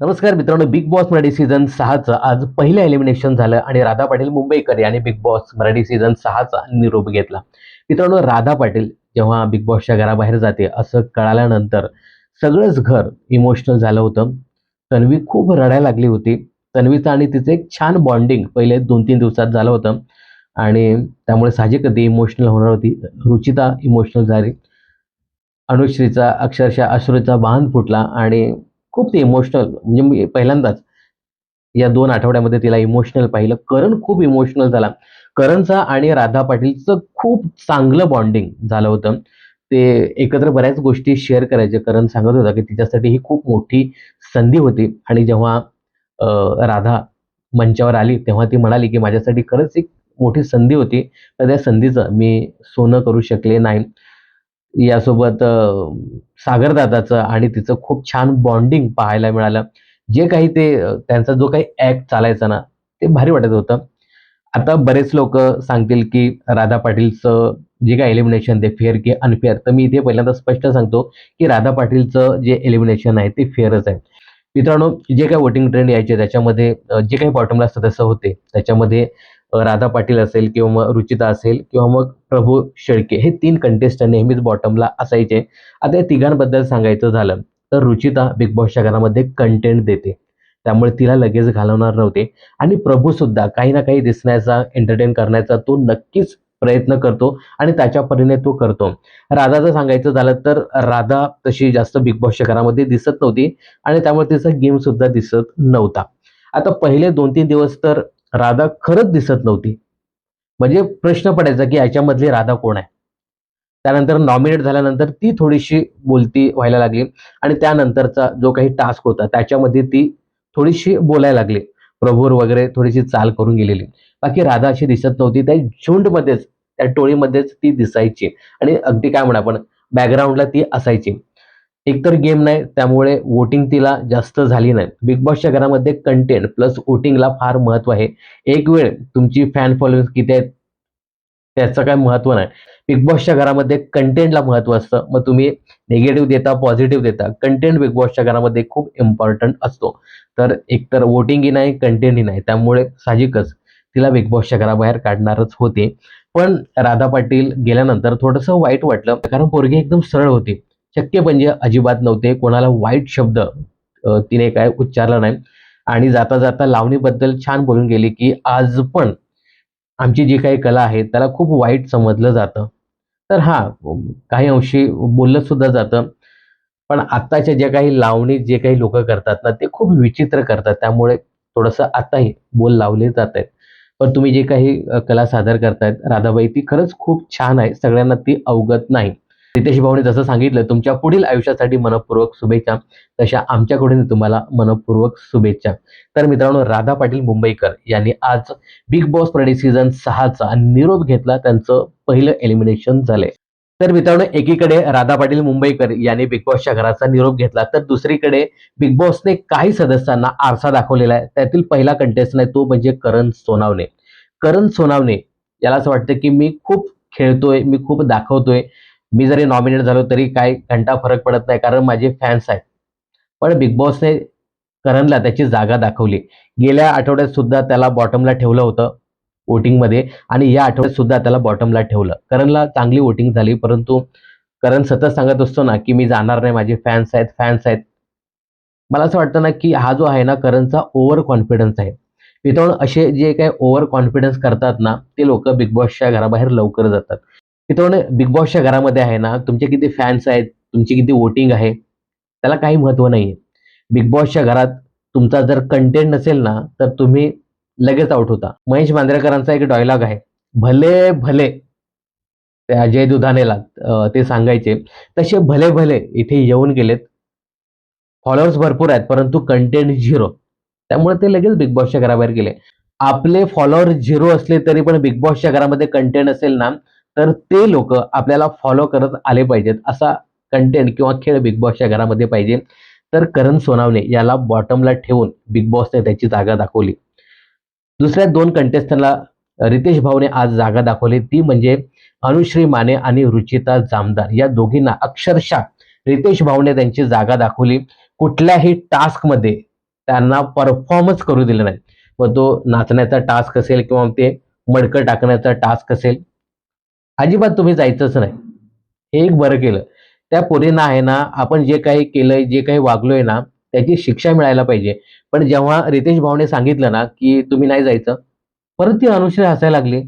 नमस्कार मित्रांनो Bigg Boss Marathi season सहाचं आज पहिलं एलिमिनेशन झालं आणि राधा पाटील मुंबईकर यांनी बिग बॉस मराठी सीझन सहाचा निरोप घेतला. मित्रांनो राधा पाटील जेव्हा बिग बॉसच्या घराबाहेर जाते असं कळाल्यानंतर सगळंच घर इमोशनल झालं होतं. तन्वी खूप रडायला लागली होती. तन्वीचं आणि तिचं एक छान बॉन्डिंग पहिले दोन तीन दिवसात झालं होतं. आणि त्यामुळे साहजिक ती इमोशनल होणार होती. रुचिता इमोशनल झाली. अनुश्रीचा अक्षरशः अश्रूचा बांध फुटला आणि खूप ते इमोशनल म्हणजे मी पहिल्यांदाच या दोन आठवड्यामध्ये तिला इमोशनल पाहिलं. करण खूप इमोशनल झाला. करणचा आणि राधा पाटीलचं खूप चांगलं बॉन्डिंग झालं होतं. ते एकत्र बऱ्याच गोष्टी शेअर करायचे. करण सांगत होता की तिच्यासाठी ही खूप मोठी संधी होती. आणि जेव्हा राधा मंचावर आली तेव्हा ती म्हणाली की माझ्यासाठी खरंच एक मोठी संधी होती. तर त्या संधीचं मी सोनं करू शकले नाही. यासोबत सागरदादाचं आणि तिचं खूप छान बॉन्डिंग पाहायला मिळालं. जे काही ते त्यांचा जो काही ऍक्ट चालायचा ना ते भारी वाटत होतं. आता बरेच लोक सांगतील की राधा पाटीलचं जे काही एलिमिनेशन ते फेअर की अनफेअर तर मी इथे पहिल्यांदा स्पष्ट सांगतो की राधा पाटीलचं जे एलिमिनेशन आहे ते फेअरच आहे. मित्रांनो जे काही वोटिंग ट्रेंड यायचे त्याच्यामध्ये जे काही बॉटमला सदस्य होते त्याच्यामध्ये राधा पाटील असेल किंवा मग रुचिता असेल किंवा मग प्रभू शेळके हे तीन कंटेस्टंट नेहमीच बॉटमला असायचे. आता या तिघांबद्दल सांगायचं झालं तर रुचिता बिग बॉसच्या घरामध्ये कंटेंट देते. त्यामुळे तिला लगेच घालवणार नव्हते. आणि प्रभूसुद्धा काही ना काही दिसण्याचा एंटरटेन करण्याचा तो नक्कीच प्रयत्न करतो आणि त्याच्या परीने तो करतो. राधाचं सांगायचं झालं तर राधा तशी जास्त बिग बॉसच्या घरामध्ये दिसत नव्हती आणि त्यामुळे तिचा गेम सुद्धा दिसत नव्हता. आता पहिले दोन तीन दिवस तर राधा खरंच दिसत नव्हती. म्हणजे प्रश्न पडायचा की याच्यामधली राधा कोण आहे? त्यानंतर नॉमिनेट झाल्यानंतर ती थोडीशी बोलती व्हायला लागली आणि त्यानंतरचा जो काही टास्क होता त्याच्यामध्ये ती थोडीशी बोलायला लागली. प्रभूर वगैरे थोडीशी चाल करून गेलेली. बाकी राधा अशी दिसत नव्हती. त्या झुंडमध्येच त्या टोळीमध्येच ती दिसायची. आणि अगदी काय म्हणा आपण बॅकग्राऊंडला ती असायची. एकतर गेम नाही त्यामुळे वोटिंग तिला जास्त झाली नाही. बिग बॉसच्या घरामध्ये कंटेंट प्लस वोटिंगला फार महत्त्व आहे. एक वेळ तुमची फॅन फॉलोअर्स किती आहेत त्याचं काय महत्त्व नाही. बिग बॉसच्या घरामध्ये कंटेंटला महत्त्व असतं मग तुम्ही निगेटिव्ह देता पॉझिटिव्ह देता कंटेंट बिग बॉसच्या घरामध्ये खूप इम्पॉर्टंट असतो. तर एकतर वोटिंगही नाही कंटेंटही नाही त्यामुळे साहजिकच तिला बिग बॉसच्या घराबाहेर काढणारच होते. पण राधा पाटील गेल्यानंतर थोडंसं वाईट वाटलं कारण पोरगी एकदम सरळ होती. शक्य म्हणजे अजिबात नव्हते. कोणाला वाईट शब्द तिने काय उच्चारला नाही. आणि जाता जाता लावणीबद्दल छान बोलून गेली की आज पण आमची जी काही कला आहे त्याला खूप वाईट समजलं जातं. तर हा काही अंशी बोललं सुद्धा जातं. पण आत्ताच्या ज्या काही लावणी जे काही लोक करतात ना ते खूप विचित्र करतात. त्यामुळे थोडंसं आताही बोल लावले जात आहेत. पण तुम्ही जे काही कला सादर करतायत राधाबाई ती खरंच खूप छान आहे. सगळ्यांना ती अवगत नाही. रितेश भाऊने जसं सांगितलं तुमच्या पुढील आयुष्यासाठी मनपूर्वक शुभेच्छा. तशा आमच्याकडून तुम्हाला मनपूर्वक शुभेच्छा. तर मित्रांनो राधा पाटील मुंबईकर यांनी आज बिग बॉस मराठी सीझन सहाचा निरोप घेतला. त्यांचं पहिलं एलिमिनेशन झालंय. तर मित्रांनो एकीकडे राधा पाटील मुंबईकर यांनी बिग बॉसच्या घराचा निरोप घेतला. तर दुसरीकडे बिग बॉसने काही सदस्यांना आरसा दाखवलेला आहे. त्यातील पहिला कंटेस्टंट आहे तो म्हणजे करण सोनावणे. करण सोनावणे याला असं वाटतं की मी खूप खेळतोय मी खूप दाखवतोय. मी जरी नॉमिनेट झालो तरी काय घंटा फरक पडत नाही कारण माझे फॅन्स आहेत. पण बिग बॉसने करणला त्याची जागा दाखवली. गेल्या आठवड्यात सुद्धा त्याला बॉटमला ठेवलं होतं वोटिंगमध्ये आणि या आठवड्यात सुद्धा त्याला बॉटमला ठेवलं. करणला चांगली वोटिंग झाली परंतु करण सतत सांगत असतो ना की मी जाणार नाही माझे फॅन्स आहेत फॅन्स आहेत. मला असं वाटतं ना की हा जो आहे ना करणचा ओव्हर कॉन्फिडन्स आहे. मित्रांनो असे जे काही ओव्हर कॉन्फिडन्स करतात ना ते लोक बिग बॉसच्या घराबाहेर लवकर जातात. मित्रांनो बिग बॉसच्या घरामध्ये आहे ना तुमचे किती फॅन्स आहेत तुमची किती वोटिंग आहे त्याला काही महत्त्व नाही आहे बिग बॉसच्या घरात तुमचा जर कंटेंट नसेल ना तर तुम्ही लगेच आउट होता. महेश मांजरेकरांचा एक डायलॉग आहे भले भले. ते अजय दुधानेला ते सांगायचे तसे भले भले इथे येऊन गेलेत. फॉलोअर्स भरपूर आहेत परंतु कंटेंट झिरो त्यामुळे ते लगेच बिग बॉसच्या घराबाहेर गेले. आपले फॉलोअर झिरो असले तरी पण बिग बॉसच्या घरामध्ये कंटेंट असेल ना तर ते लोक आपल्याला फॉलो करत आले पाहिजेत. असा कंटेंट किंवा खेळ बिग बॉसच्या घरामध्ये पाहिजे. तर करण सोनावणे याला बॉटमला ठेवून बिग बॉसने त्याची जागा दाखवली. दुसऱ्या दोन कंटेस्टंटला रितेश भाऊने आज जागा दाखवली. ती म्हणजे अनुश्री माने आणि रुचिता जामदार. या दोघींना अक्षरशः रितेश भाऊने त्यांची जागा दाखवली. कुठल्याही टास्कमध्ये त्यांना परफॉर्मच करू दिलं नाही. मग तो नाचण्याचा टास्क असेल किंवा ते मडकं टाकण्याचा टास्क असेल अजिबात तुम्ही जायचंच नाही. हे एक बरं केलं. त्या पोरींना आहे ना आपण जे काही केलंय जे काही वागलोय ना त्याची शिक्षा मिळायला पाहिजे. पण जेव्हा रितेश भाऊने सांगितलं ना की तुम्ही नाही जायचं परत ती अनुश्री हसायला लागली.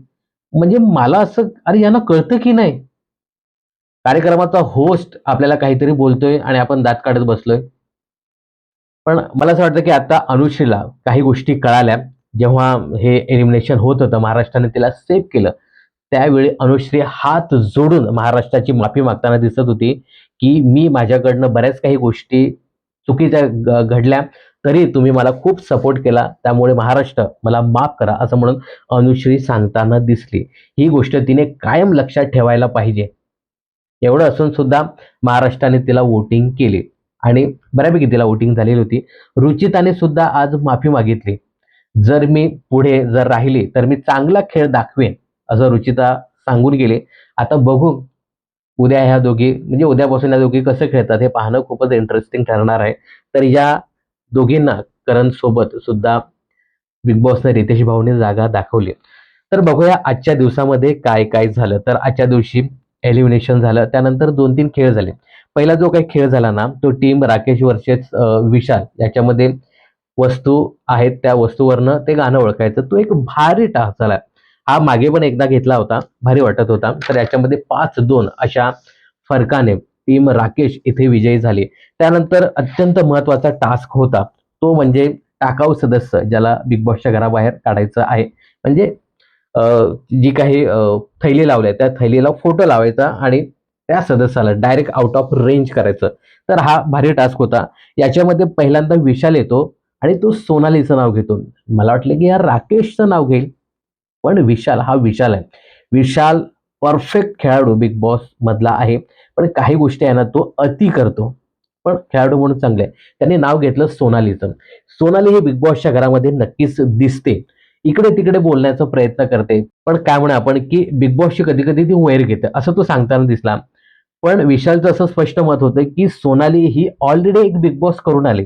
म्हणजे मला असं अरे यांना कळतं की नाही? कार्यक्रमाचा होस्ट आपल्याला काहीतरी बोलतोय आणि आपण दात काढत बसलोय. पण मला असं वाटतं की आता अनुश्रीला काही गोष्टी कळाल्या. जेव्हा हे एलिमिनेशन होत होतं महाराष्ट्राने तिला सेव्ह केलं. त्यावेळी अनुश्री हात जोडून महाराष्ट्राची माफी मागताना दिसत होती की मी माझ्याकडनं बऱ्याच काही गोष्टी चुकीच्या ग- घडल्या तरी तुम्ही मला खूप सपोर्ट केला. त्यामुळे महाराष्ट्र मला माफ करा असं म्हणून अनुश्री सांगताना दिसली. ही गोष्ट तिने कायम लक्षात ठेवायला पाहिजे. एवढं असून सुद्धा महाराष्ट्राने तिला वोटिंग केली आणि बऱ्यापैकी तिला वोटिंग झालेली होती. रुचिताने सुद्धा आज माफी मागितली. जर मी पुढे जर राहिली तर मी चांगला खेळ दाखवेन. असं रुचिता सांगून गेले. आता बघू उद्या ह्या दोघी म्हणजे उद्यापासून या दोघी कसं खेळतात हे पाहणं खूपच इंटरेस्टिंग ठरणार आहे. तर या दोघींना करण सोबत सुद्धा बिग बॉसने रितेश भाऊने जागा दाखवली. तर बघूया आजच्या दिवसामध्ये काय काय झालं. तर आजच्या दिवशी एलिमिनेशन झालं. त्यानंतर दोन तीन खेळ झाले. पहिला जो काही खेळ झाला ना तो टीम राकेश वर्सेस विशाल याच्यामध्ये वस्तू आहेत. त्या वस्तूवरनं ते गाणं ओळखायचं. तो एक भारी टास्क झाला. हा मागे पण एकदा घेतला होता भारी वाटत होता. तर याच्यामध्ये पाच दोन अशा फरकाने टीम राकेश इथे विजयी झाली. त्यानंतर अत्यंत महत्त्वाचा टास्क होता तो म्हणजे टाकाऊ सदस्य ज्याला बिग बॉसच्या घराबाहेर काढायचं आहे. म्हणजे जी काही थैली लावले त्या थैलीला फोटो लावायचा आणि त्या सदस्याला डायरेक्ट आउट ऑफ रेंज करायचं. तर हा भारी टास्क होता. याच्यामध्ये पहिल्यांदा विशाल येतो आणि तो सोनालीचं नाव घेतो. मला वाटलं की यार राकेशचं नाव घेईल. पण विशाल हा विशाल आहे. विशाल परफेक्ट खेळाडू बिग बॉस मधला आहे. पण काही गोष्टी आहे ना तो अति करतो. पण खेळाडू म्हणून चांगले आहे. त्यांनी नाव घेतलं सोनालीचं. सोनाली ही बिग बॉसच्या घरामध्ये नक्कीच दिसते. इकडे तिकडे बोलण्याचा प्रयत्न करते. पण काय म्हणा आपण की बिग बॉसची कधी कधी ती वैर घेते. असं तो सांगताना दिसला. पण विशालचं असं स्पष्ट मत होतं की सोनाली ही ऑलरेडी एक बिग बॉस करून आली.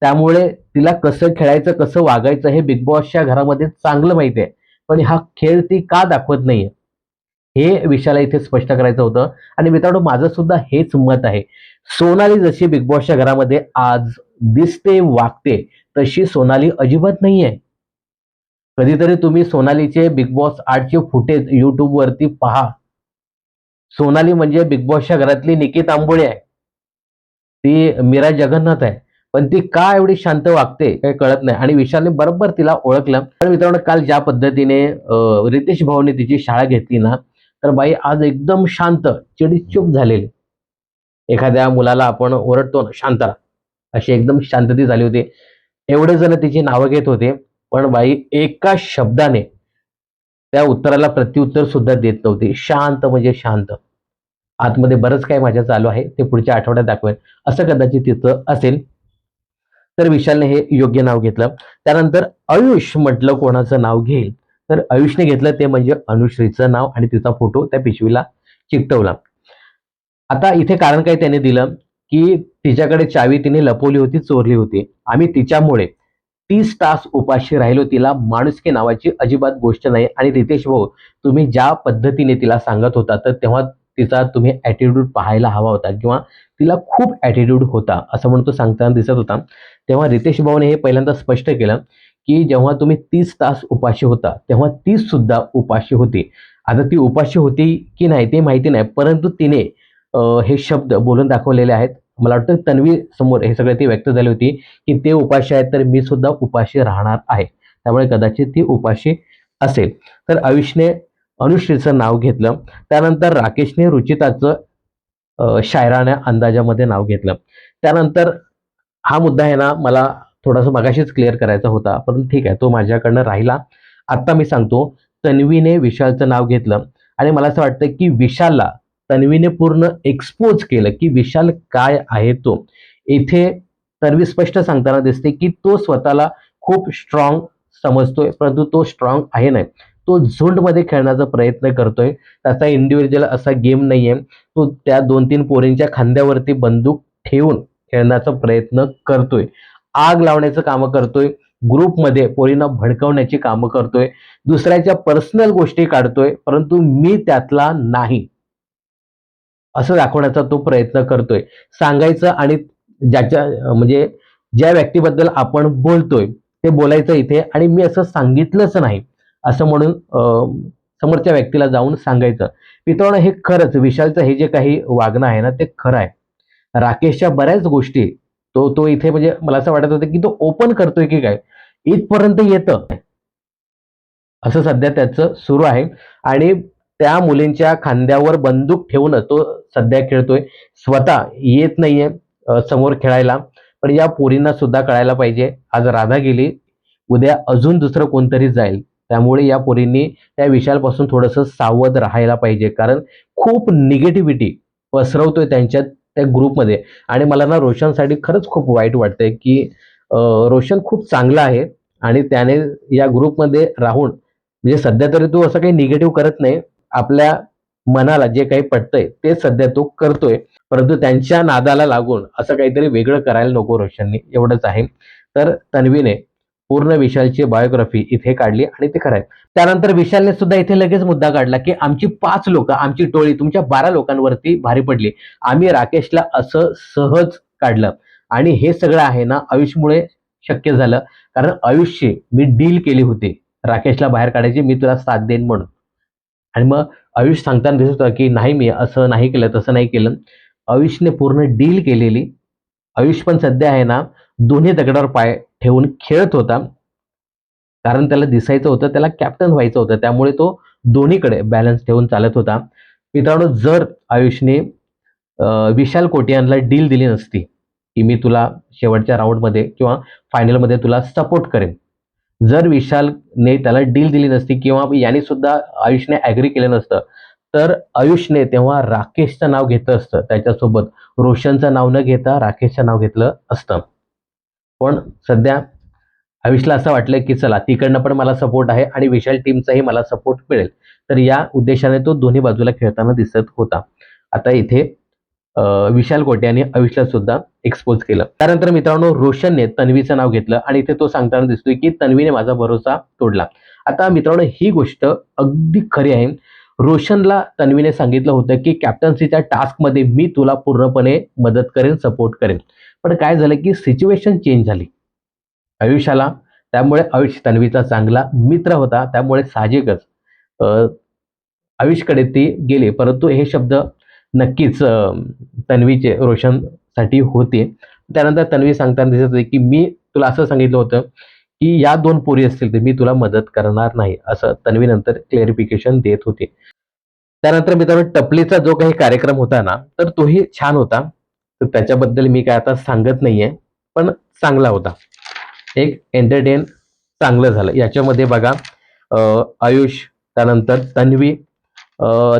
त्यामुळे तिला कसं खेळायचं कसं वागायचं हे बिग बॉसच्या घरामध्ये चांगलं माहिती आहे. पण हा खेळ ती का दाखवत नाहीये? हे विशाला इथे स्पष्ट करायचं होतं. आणि मित्रांनो माझं सुद्धा हेच मत आहे. सोनाली जशी बिग बॉसच्या घरामध्ये आज दिसते वागते तशी सोनाली अजिबात नाहीये. कधीतरी तुम्ही सोनालीचे बिग बॉस आठचे फुटेज युट्यूब वरती पहा. सोनाली म्हणजे बिग बॉसच्या घरातली निकित तांबोळी आहे. ती मीरा जगन्नाथ आहे. पण ती का एवढी शांत वागते काही कळत नाही. आणि विशालने बरोबर तिला ओळखलं. तर मित्रांनो काल ज्या पद्धतीने रितेश भाऊने तिची शाळा घेतली ना तर बाई आज एकदम शांत चिडीचूप झालेली. एखाद्या मुलाला आपण ओरडतो ना शांत अशी एकदम शांतती झाली होती. एवढे जण तिची नावं घेत होते पण बाई एका शब्दाने त्या उत्तराला प्रत्युत्तर सुद्धा देत नव्हती. शांत म्हणजे शांत. आतमध्ये बरंच काही माझ्या चालू आहे ते पुढच्या आठवड्यात दाखवेन. असं कदाचित तिथं असेल. तर विशालने हे योग्य नाव घेतलं. त्यानंतर आयुष म्हटलं कोणाचं नाव घेईल. तर आयुषने घेतलं ते म्हणजे अनुश्रीचं नाव आणि तिचा फोटो त्या पिशवीला चिकटवला. आता इथे कारण काय त्याने दिलं? की तिच्याकडे चावी तिने लपवली होती चोरली होती. आम्ही तिच्यामुळे तीस तास उपाशी राहिलो तिला माणुसकी नावाची अजिबात गोष्ट नाही. आणि रितेश भाऊ तुम्ही ज्या पद्धतीने तिला सांगत होता तर तेव्हा तिचा तुम्ही ॲटिट्यूड पाहायला हवा होता किंवा तिला खूप ॲटिट्यूड होता असं म्हणून तो सांगताना दिसत होता. तेव्हा रितेश भाऊने हे पहिल्यांदा स्पष्ट केलं की जेव्हा तुम्ही तीस तास उपाशी होता तेव्हा तीस सुद्धा उपाशी होती. आता ती उपाशी होती की नाही ते माहिती नाही परंतु तिने हे शब्द बोलून दाखवलेले आहेत. मला वाटतं तन्वी समोर हे सगळे ती व्यक्त झाली होती की ते उपाशी आहेत तर मी सुद्धा उपाशी राहणार आहे. त्यामुळे कदाचित ती उपाशी असेल. तर आयुषने अनुश्रीचं नाव घेतलं. त्यानंतर राकेशने रुचिताचं शायराण्या अंदाजामध्ये नाव घेतलं. त्यानंतर हा मुद्दा आहे ना मला थोडासा मगाशीच क्लिअर करायचा होता पण ठीक आहे तो माझ्याकडनं राहिला. आत्ता मी सांगतो तन्वीने विशालचं नाव घेतलं आणि मला असं वाटतं की विशालला तन्वीने पूर्ण एक्सपोज केलं की विशाल काय आहे तो. इथे तन्वी स्पष्ट सांगताना दिसते की तो स्वतःला खूप स्ट्रॉंग समजतोय परंतु तो स्ट्रॉंग आहे नाही. तो झुंडमध्ये खेळण्याचा प्रयत्न करतोय. त्याचा इंडिव्हिज्युअल असा गेम नाहीये. तो त्या दोन तीन पोरींच्या खांद्यावरती बंदूक ठेवून खेळण्याचा प्रयत्न करतोय. आग लावण्याचं कामं करतोय. ग्रुपमध्ये पोरींना भडकवण्याची कामं करतोय. दुसऱ्याच्या पर्सनल गोष्टी काढतोय परंतु मी त्यातला नाही. असं दाखवण्याचा तो प्रयत्न करतोय. सांगायचं आणि ज्याच्या म्हणजे ज्या व्यक्तीबद्दल आपण बोलतोय ते बोलायचं इथे आणि मी असं सांगितलंच नाही. असं म्हणून समोरच्या व्यक्तीला जाऊन सांगायचं. मित्रांनो हे खरंच विशालचं हे जे काही वागणं आहे ना ते खरं आहे. राकेशच्या बऱ्याच गोष्टी तो तो इथे म्हणजे मला असं वाटत होतं की तो ओपन करतोय की काय? इथपर्यंत येतं. असं सध्या त्याचं सुरू आहे. आणि त्या मुलींच्या खांद्यावर बंदूक ठेवून तो सध्या खेळतोय. स्वतः येत नाहीये समोर खेळायला. पण या पोरींना सुद्धा कळायला पाहिजे. आज राधा गेली. उद्या अजून दुसरं कोणतरी जाईल. त्यामुळे या पोरींनी त्या विषयापासून थोडंसं सावध राहायला पाहिजे. कारण खूप निगेटिव्हिटी पसरवतोय त्यांच्यात. त्या ग्रुपमध्ये आणि मला ना रोशनसाठी खरंच खूप वाईट वाटतंय की रोशन खूप चांगला आहे आणि त्याने या ग्रुपमध्ये राहून म्हणजे सध्या तरी तो असं काही निगेटिव्ह करत नाही. आपल्या मनाला जे काही पटतंय ते सध्या तो करतोय. परंतु त्यांच्या नादाला लागून असं काहीतरी वेगळं करायला नको रोशनने. एवढंच आहे. तर तन्वीने पूर्ण विशालची बायोग्राफी इथे काढली आणि ते खरं आहे. त्यानंतर विशालने सुद्धा इथे लगेच मुद्दा काढला की आमची पाच लोक आमची टोळी तुमच्या बारा लोकांवरती भारी पडली. आम्ही राकेशला असं सहज काढलं. आणि हे सगळं आहे ना आयुषमुळे शक्य झालं. कारण आयुष्य मी डील केली होती. राकेशला बाहेर काढायची मी तुला साथ देईन म्हणून. आणि मग आयुष सांगताना दिसत होता की नाही मी असं नाही केलं तसं नाही केलं. आयुषने पूर्ण डील केलेली. आयुष पण सध्या आहे ना दोन्ही दगडावर पाय ठेवून खेळत होता. कारण त्याला दिसायचं होतं त्याला कॅप्टन व्हायचं होतं. त्यामुळे तो दोन्हीकडे बॅलन्स ठेवून चालत होता. मित्रांनो जर आयुषने विशाल कोटियानला डील दिली नसती की मी तुला शेवटच्या राऊंडमध्ये किंवा फायनलमध्ये तुला सपोर्ट करेन. जर विशालने त्याला डील दिली नसती किंवा याने सुद्धा आयुषने ॲग्री केलं नसतं तर आयुषने तेव्हा राकेशचं नाव घेतलं असतं. त्याच्यासोबत रोशनचं नाव न घेता राकेशचं नाव घेतलं असतं. पण सध्या आयुषला असं वाटलं की चला तिकडनं पण मला सपोर्ट आहे आणि विशाल टीमचाही मला सपोर्ट मिळेल. तर या उद्देशाने तो दोन्ही बाजूला खेळताना दिसत होता. आता इथे विशाल विशाल कोट्याने आयुषला सुद्धा एक्सपोज केलं. त्यानंतर मित्रांनो रोशनने तन्वीचं नाव घेतलं आणि इथे तो सांगताना दिसतोय की तन्वीने माझा भरोसा तोडला. आता मित्रांनो ही गोष्ट अगदी खरी आहे. रोशनला तन्वीने सांगितलं होतं की कॅप्टन्सीच्या टास्कमध्ये मी तुला पूर्णपणे मदत करेन सपोर्ट करेन. पण काय झालं की सिच्युएशन चेंज झाली. आयुष्याला त्यामुळे आयुष तन्वीचा चांगला मित्र होता त्यामुळे साहजिकच आयुषकडे ते गेले. परंतु हे शब्द नक्कीच तन्वीचे रोशनसाठी होते. त्यानंतर तन्वी सांगताना दिसत होते की मी तुला असं सांगितलं होतं की या दोन पोरी असतील तर मी तुला मदत करणार नाही असं तन्वी नंतर क्लेरिफिकेशन देत होते. त्यानंतर मित्रांनो टपलीचा जो काही कार्यक्रम होता ना तर तोही छान होता. तर त्याच्याबद्दल मी काय आता सांगत नाहीये पण चांगला होता. एक एंटरटेन चांगलं झालं. याच्यामध्ये बघा आयुष त्यानंतर तन्वी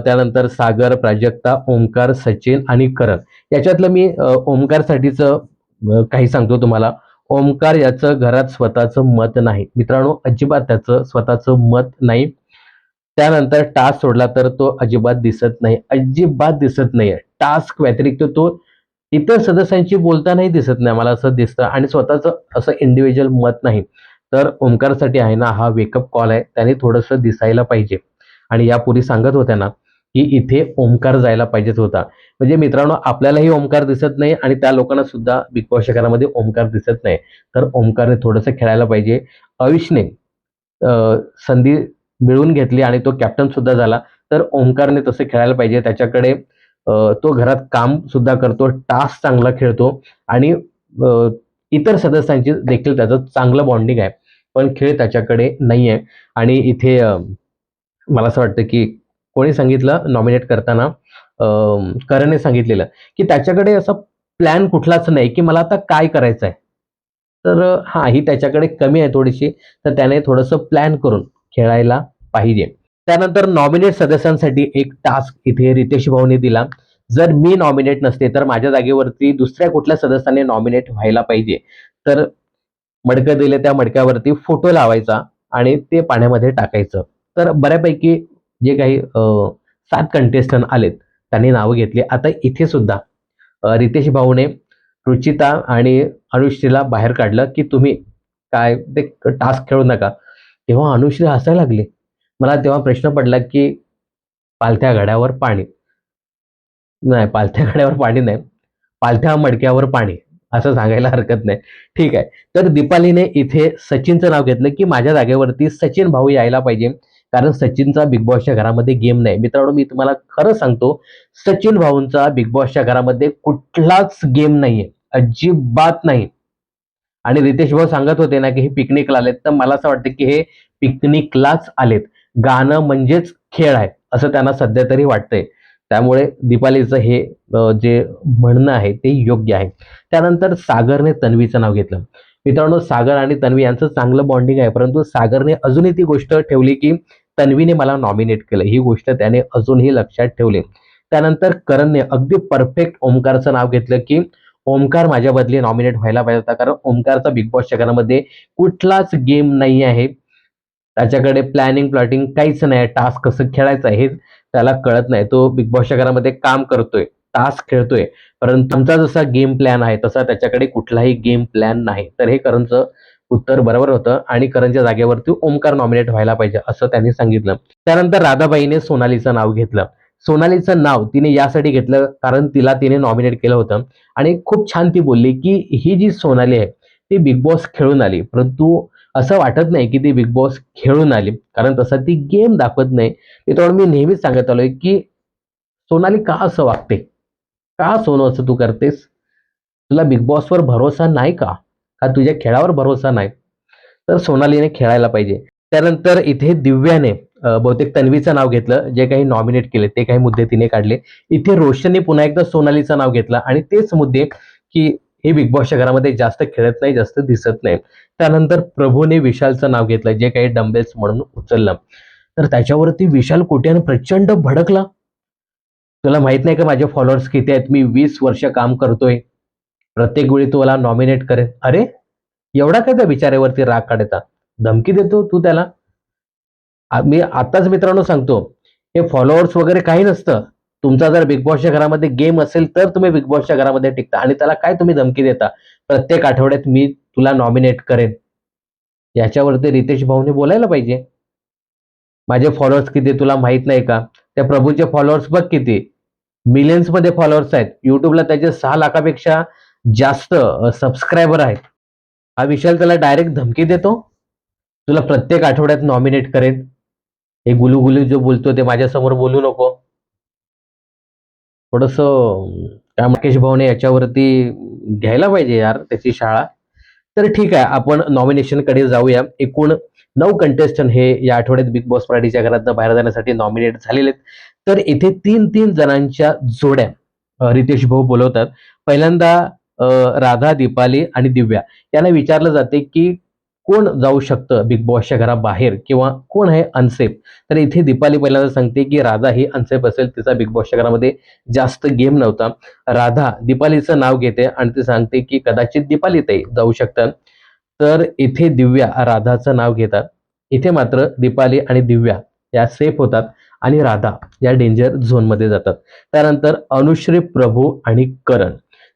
त्यानंतर सागर प्राजक्ता ओंकार सचिन आणि करण. याच्यातलं मी ओंकारसाठीचं ओमकारसाठीचं काही सांगतो तुम्हाला. ओमकार याचं घरात स्वतःचं मत नाही. मित्रांनो अजिबात त्याचं स्वतःचं मत नाही. त्यानंतर टास्क सोडला तर तो अजिबात दिसत नाही. अजिबात दिसत नाही टास्क व्यतिरिक्त तो इतर सदस्यांशी बोलतानाही दिसत नाही मला असं दिसतं. आणि स्वतःचं असं इंडिव्हिज्युअल मत नाही. तर ओमकारसाठी आहे ना हा वेकअप कॉल आहे. त्याने थोडंसं दिसायला पाहिजे. आणि यापूर्वी सांगत होत्या ना की इथे ओमकार जायला पाहिजेच होता. म्हणजे मित्रांनो आपल्यालाही ओमकार दिसत नाही आणि त्या लोकांना सुद्धा बिग बॉस घरामध्ये ओमकार दिसत नाही. तर ओमकारने थोडंसं खेळायला पाहिजे. अविशने संधी मिळवून घेतली आणि तो कॅप्टन सुद्धा झाला. तर ओमकारने तसं खेळायला पाहिजे. त्याच्याकडे तो घरात काम सुद्धा करतो टास्क चांगला खेळतो आणि इतर सदस्यांची देखील त्याचं चांगलं बॉन्डिंग आहे. पण खेळ त्याच्याकडे नाही आहे आणि इथे मला असं वाटतं की कोणी सांगितलं नॉमिनेट करताना अं, करणने सांगितलेलं की त्याच्याकडे असं प्लॅन कुठलाच नाही की मला आता काय करायचं आहे तर हा ही त्याच्याकडे कमी आहे थोडीशी तर त्याने थोडंसं प्लॅन करून खेळायला पाहिजे. त्यानंतर नॉमिनेट सदस्यांसाठी एक टास्क इथे रितेश भाऊने दिला. जर मी नॉमिनेट नसते तर माझ्या जागेवरती दुसऱ्या कुठल्या सदस्याने नॉमिनेट व्हायला पाहिजे. तर मडकं दिले त्या मडक्यावरती फोटो लावायचा आणि ते पाण्यामध्ये टाकायचं. तर बऱ्यापैकी जे काही सात कंटेस्टंट आलेत त्यांनी नावं घेतली. आता इथे सुद्धा रितेश भाऊने रुचिता आणि अनुश्रीला बाहेर काढलं की तुम्ही काय ते टास्क खेळू नका. तेव्हा अनुश्री हसायला लागली. मला तेव्हा प्रश्न पडला की पालथ्या घड्यावर पाणी. नाही पालथ्या घड्यावर पाणी नाही. पालथ्या मडक्यावर पाणी. असं सांगायला हरकत नाही. ठीक आहे. तर दीपालीने इथे सचिनचं नाव घेतलं की माझ्या जागेवरती सचिन भाऊ यायला पाहिजे. कारण सचिनचा बिग बॉसच्या घरामध्ये गेम नाही. मित्रांनो मी तुम्हाला खरं सांगतो सचिन भाऊंचा बिग बॉसच्या घरामध्ये कुठलाच गेम नाहीये. अजिबात नाही. आणि रितेश भाऊ सांगत होते ना की हे पिकनिकला आलेत. तर मला असं वाटतं की हे पिकनिकलाच आलेत. गाणं म्हणजेच खेळ आहे असं त्यांना सध्या तरी वाटतंय. त्यामुळे दीपालीचं हे जे म्हणणं आहे ते योग्य आहे. त्यानंतर सागरने तन्वीचं नाव घेतलं. मित्रांनो सागर आणि तन्वी यांचं चांगलं बॉन्डिंग आहे. परंतु सागरने अजूनही ती गोष्ट ठेवली की तन्वीने मला नॉमिनेट केलं. ही गोष्ट त्याने अजूनही लक्षात ठेवली. त्यानंतर करणने अगदी परफेक्ट ओमकारचं नाव घेतलं की ओमकार माझ्या बदली नॉमिनेट व्हायला पाहिजे होता. कारण ओमकारचा बिग बॉसच्या घरामध्ये कुठलाच गेम नाही आहे. त्याच्याकडे प्लॅनिंग प्लॉटिंग काहीच नाही टास्क कसं खेळायचं हे त्याला कळत नाही. तो बिग बॉसच्या घरामध्ये काम करतोय टास्क खेळतोय. परंतु आमचा जसा गेम प्लॅन आहे तसा त्याच्याकडे कुठलाही गेम प्लॅन नाही. तर हे करणचं उत्तर बरोबर होतं आणि करणच्या जागेवरती ओमकार नॉमिनेट व्हायला पाहिजे असं त्यांनी सांगितलं. त्यानंतर राधाबाईने सोनालीचं नाव घेतलं. सोनालीचं नाव तिने यासाठी घेतलं कारण तिला तिने नॉमिनेट केलं होतं. आणि खूप छान ती बोलली की ही जी सोनाली आहे ती बिग बॉस खेळून आली. परंतु असं वाटत नाही की ती बिग बॉस खेळून आली. कारण तसा ती गेम दाखवत नाही. मित्रांनो मी नेहमीच सांगत आलोय की सोनाली का असं वागते? का सोनं असं तू करतेस? तुला बिग बॉसवर भरोसा नाही का? हा तुझ्या खेळावर भरोसा नाही. तर सोनालीने खेळायला पाहिजे. त्यानंतर इथे दिव्याने बहुतेक तन्वीचं नाव घेतलं जे काही नॉमिनेट केले ते काही मुद्दे तिने काढले. इथे रोशनने पुन्हा एकदा सोनालीचं नाव घेतलं आणि तेच मुद्दे की हे बिग बॉसच्या घरामध्ये जास्त खेळत नाही जास्त दिसत नाही. त्यानंतर प्रभूने विशालचं नाव घेतलं जे काही डंबेल्स म्हणून उचललं. तर त्याच्यावरती विशाल कोट्यानं प्रचंड भडकला? तुला माहीत नाही का माझे फॉलोअर्स किती आहेत? मी वीस वर्ष काम करतोय. प्रत्येक वेळी तू मला नॉमिनेट करेन. अरे एवढा काय त्या बिचाऱ्यावरती राग काढता धमकी देतो तू त्याला. मी आताच मित्रांनो सांगतो हे फॉलोअर्स वगैरे काही नसतं. तुमचा जर बिग बॉसच्या घरामध्ये गेम असेल तर तुम्ही बिग बॉसच्या घरामध्ये टिकता आणि त्याला काय तुम्ही धमकी देता? प्रत्येक आठवड्यात मी तुला नॉमिनेट करेन. याच्यावरती रितेश भाऊने बोलायला पाहिजे. माझे फॉलोअर्स किती तुला माहीत नाही का? त्या प्रभूचे फॉलोअर्स बघ किती. मिलियन्समध्ये फॉलोअर्स आहेत. युट्यूबला त्याचे सहा लाखापेक्षा जास्त सबस्क्रायबर आहेत. हा विशाल त्याला डायरेक्ट धमकी देतो. तुला प्रत्येक आठवड्यात नॉमिनेट करेन. हे गुलूगुलू गुलू जो बोलतो ते माझ्यासमोर बोलू नको. थोडस रामकेश मुकेश भाऊने याच्यावरती घ्यायला पाहिजे यार त्याची शाळा. तर ठीक आहे आपण नॉमिनेशनकडे जाऊया. एकूण नऊ कंटेस्टंट हे या आठवड्यात बिग बॉस मराठीच्या घरातनं बाहेर जाण्यासाठी नॉमिनेट झालेले आहेत. तर इथे तीन तीन जणांच्या जोड्या रितेश भाऊ बोलवतात. पहिल्यांदा राधा दीपाली आणि दिव्या यांना विचारलं जाते की कोण जाऊ शकतं बिग बॉसच्या घराबाहेर किंवा कोण आहे अनसेफ तर इथे दीपाली पहिल्यांदा सांगते की राधा ही अनसेफ असेल तिचा बिग बॉसच्या घरामध्ये जास्त गेम नव्हता. राधा दीपालीचं नाव घेते आणि ती सांगते की कदाचित दीपाली ते जाऊ शकतात. तर इथे दिव्या राधाचं नाव घेतात. इथे मात्र दीपाली आणि दिव्या या सेफ होतात आणि राधा या डेंजर झोनमध्ये जातात. त्यानंतर अनुश्री प्रभू आणि करण.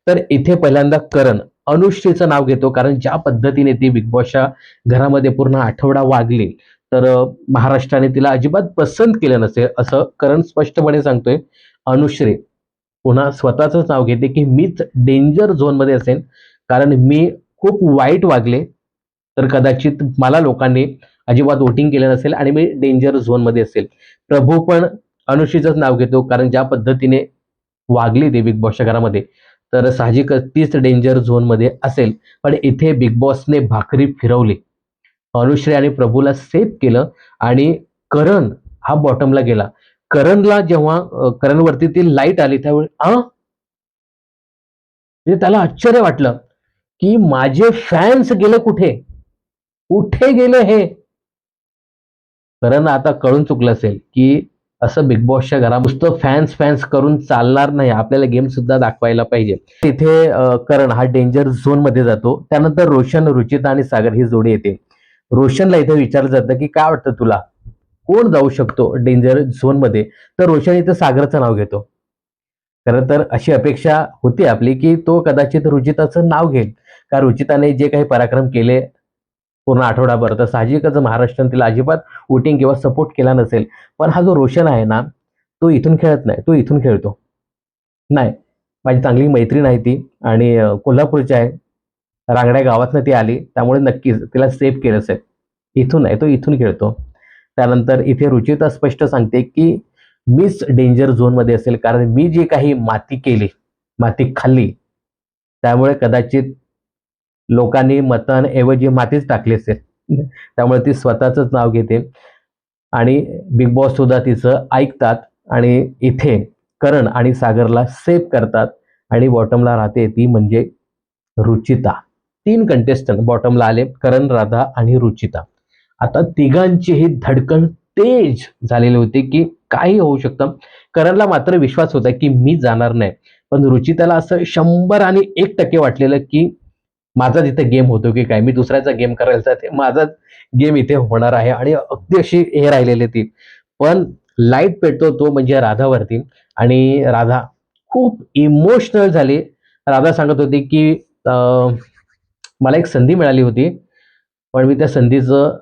तर इथे पहिल्यांदा करण अनुश्रीचं नाव घेतो कारण ज्या पद्धतीने ती बिग बॉसच्या घरामध्ये पूर्ण आठवडा वागली तर महाराष्ट्राने तिला अजिबात पसंत केलं नसेल असं करण स्पष्टपणे सांगतोय. अनुश्री पुन्हा स्वतःच नाव घेते की मीच डेंजर झोनमध्ये असेल कारण मी खूप वाईट वागले तर कदाचित मला लोकांनी अजिबात वोटिंग केलं नसेल आणि मी डेंजर झोनमध्ये असेल. प्रभू पण अनुश्रीचंच नाव घेतो कारण ज्या पद्धतीने वागली ते बिग बॉसच्या घरामध्ये तर साहजिकच तीच डेंजर झोनमध्ये असेल. पण इथे बिग बॉसने भाकरी फिरवली. अनुश्री आणि प्रभूला सेफ केलं आणि करण हा बॉटमला गेला. करणला जेव्हा करणवरती ती लाइट आली त्यावेळी आ म्हणजे त्याला आश्चर्य वाटलं की माझे फॅन्स गेले कुठे? कुठे गेले हे? करण आता कळून चुकलं असेल की असं बिग बॉसच्या घरा नुसतं फॅन्स फॅन्स करून चालणार नाही. आपल्याला गेम सुद्धा दाखवायला पाहिजे. तिथे करण हा डेंजर झोनमध्ये जातो. त्यानंतर रोशन रुचिता आणि सागर ही जोडी येते. रोशनला इथे विचारलं जातं की काय वाटतं तुला? कोण जाऊ शकतो डेंजर झोनमध्ये? तर रोशन इथे सागरचं नाव घेतो. खरं तर अशी अपेक्षा होती आपली की तो कदाचित रुचिताचं नाव घेईल. का रुचिताने जे काही पराक्रम केले पूर्ण आठवडाभर. तर साहजिकच महाराष्ट्रातील तिला अजिबात वोटिंग किंवा सपोर्ट केला नसेल. पण हा जो रोशन आहे ना तो इथून खेळत नाही. तो इथून खेळतो. नाही. माझी चांगली मैत्रीण आहे ती आणि कोल्हापूरची आहे. रांगड्या गावातनं ती आली. त्यामुळे नक्कीच तिला सेफ केलं असेल. इथून नाही तो इथून खेळतो. त्यानंतर इथे रुचिता स्पष्ट सांगते की मीच डेंजर झोनमध्ये असेल. कारण मी जी काही माती केली माती खाल्ली त्यामुळे कदाचित लोकांनी मतांऐवजी मातीच टाकली असेल. त्यामुळे ती स्वतःच नाव घेते. आणि बिग बॉस सुद्धा तिचं ऐकतात आणि इथे करण आणि सागरला सेफ करतात आणि बॉटमला राहते ती म्हणजे रुचिता. तीन कंटेस्टंट बॉटमला आले करण राधा आणि रुचिता. आता तिघांचीही धडकन तेज झालेली होती की काही होऊ शकतं. करणला मात्र विश्वास होता की मी जाणार नाही. पण रुचिताला असं शंभर आणि एक टक्के वाटलेलं की माझा तिथे गेम होतो की काय मी दुसऱ्याचा गेम करायचा ते माझाच गेम इथे होणार आहे आणि अगदी अशी हे राहिलेली ती. पण लाइट पेटतो तो म्हणजे राधावरती आणि राधा खूप इमोशनल झाली. राधा सांगत होती की मला एक संधी मिळाली होती पण मी त्या संधीचं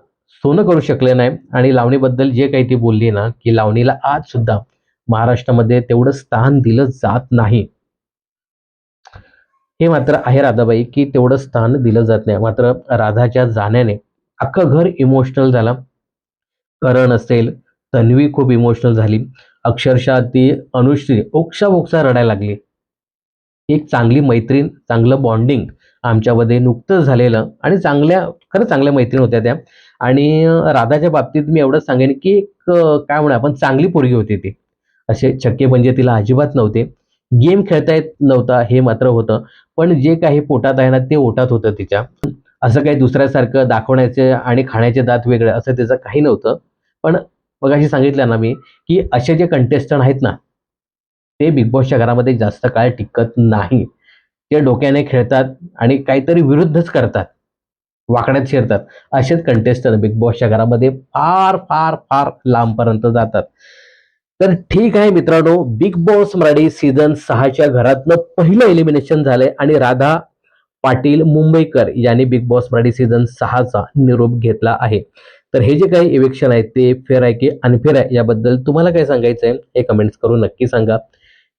सोनं करू शकले नाही आणि लावणीबद्दल जे काही ती बोलली ना की लावणीला आज सुद्धा महाराष्ट्रामध्ये तेवढं स्थान दिलं जात नाही. हे मात्र आहे राधाबाई की तेवढं स्थान दिलं जात नाही. मात्र राधाच्या जाण्याने अख्खं घर इमोशनल झालं. करण असेल तन्वी खूप इमोशनल झाली. अक्षरशः ती अनुश्री ओक्सा रडायला लागली. एक चांगली मैत्रीण चांगलं बॉन्डिंग आमच्यामध्ये नुकतंच झालेलं आणि चांगल्या खरं चांगल्या मैत्रीण होत्या त्या. आणि राधाच्या बाबतीत मी एवढंच सांगेन की एक काय म्हणा आपण चांगली पोरगी होती ती. असे छक्के म्हणजे तिला अजिबात नव्हते. गेम खेळता येत नव्हता हे मात्र होतं. पण जे काही पोटात आहे ना ते ओटात होतं तिच्या. असं काही दुसऱ्यासारखं दाखवण्याचे आणि खाण्याचे दात वेगळे असं त्याचं काही नव्हतं. पण मगाशी सांगितलं ना मी की असे जे कंटेस्टंट आहेत ना ते बिग बॉसच्या घरामध्ये जास्त काळ टिकत नाही. ते डोक्याने खेळतात आणि काहीतरी विरुद्धच करतात. वाकड्यात शिरतात. असेच कंटेस्टंट बिग बॉसच्या घरामध्ये फार फार फार लांबपर्यंत जातात. तर ठीक आहे मित्रांनो बिग बॉस मराठी सीझन सहाच्या घरातनं पहिलं एलिमिनेशन झालंय आणि राधा पाटील मुंबईकर यांनी बिग बॉस मराठी सीझन सहाचा निरोप घेतला आहे. तर हे जे काही इव्हेक्शन आहे ते फेअर आहे की अनफेअर आहे याबद्दल तुम्हाला काय सांगायचं आहे हे कमेंट्स करून नक्की सांगा.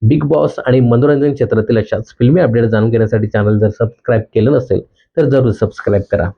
बिग बॉस आणि मनोरंजन क्षेत्रातील अशाच फिल्मी अपडेट जाणून घेण्यासाठी चॅनल जर सबस्क्राईब केलं नसेल तर जरूर सबस्क्राईब करा.